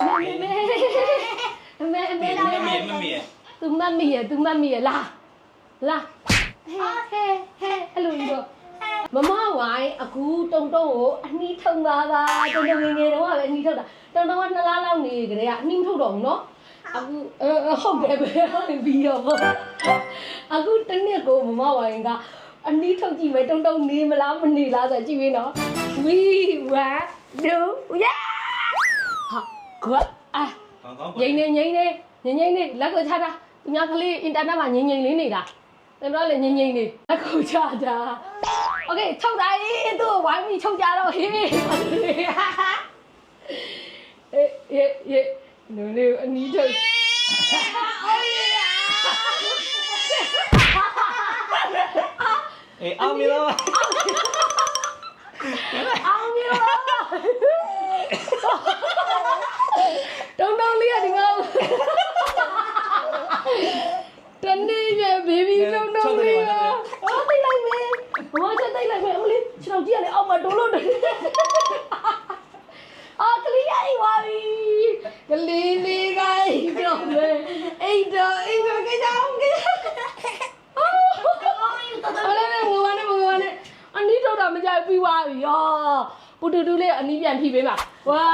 မေမေမေမေမမေမမေသူမမီရသူမမီရလာလာဟဲဟဲဟဲအဲ့လိုကြီးတော့မမဝိုင်းအခုတုံတုံကိုအနှီးထုံပါပါတုံတုံငယ်ငယ်တော့ပဲအနှီးထုံတာတုံတုံကနှစ်လားလောက်နေကြတဲ့ကအနှီးမထုတ်တော့ဘူးနော်အခုအဲဟုတ်တယ်ပဲဟုတ်ပြီတော့ပေါ့အခုတနေ့ကိုမမဝိုင်းကအနှီးထုတ်ကြည့်မယ်တုံတုံနေမလားမနေလားဆိုကြည့်ပြီးနော် we one two yeah ဟာကွာအာ ကောင်းကောင်း ငိမ့်နေငိမ့်နေငိမ့်ငိမ့်နေလက်ကိုချတာသူများကလေးအင်တာနက်မှာငိမ့်ငိမ့်လေးနေတာကျွန်တော်ကလည်းငိမ့်ငိမ့်နေလက်ကိုချတာโอเคချုပ်တာရေးသူ့ကိုဝိုင်းပြီးချုပ်ကြတော့ဟေးအေးအေးအေးနူနေအနီးထုတ် အေးအောင်မလို့ အောင်မြေတုံ တနေ့ရဘေဘီတုံတုံလေးကအော်တိတ်လိုက်မယ်ဘမချက်တိတ်လိုက်မယ်အမလေးခြေထောက်ကြီးကလည်းအောက်မှာတိုးလို့တယ်အော်ကလေးရအိမ်ပါပြီကလေးလေးကအိမ်တော့မယ်အိမ်တော့အိမ်တော့ကြောင်ကြောင်အော်အလဲလဲဝဝနဲ့ဝဝနဲ့အနီးတော့တာမကြိုက်ပြီးသွားပြီဟောပူတူတူလေးအနီးပြန်ဖြီးပေးပါဝါ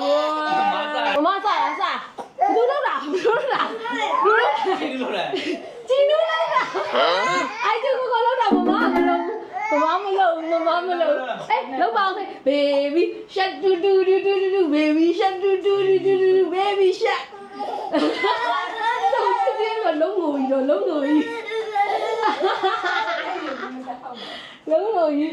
ဝါမမစားရစားဘူးတော့တာဘူးတော့တာ ဘူးတော့ဒီလိုလဲကျင်းလို့လိုက်တာအဲ့ဒီကိုလောက်တာမမမလို့မမမလို့မမမလို့အေးလောက်ပါဦး baby shark do do do do do baby shark do do do do do baby shark တော့စစ်တယ်တော့လုံးငိုကြီးတော့လုံးငိုကြီးလုံးငိုကြီး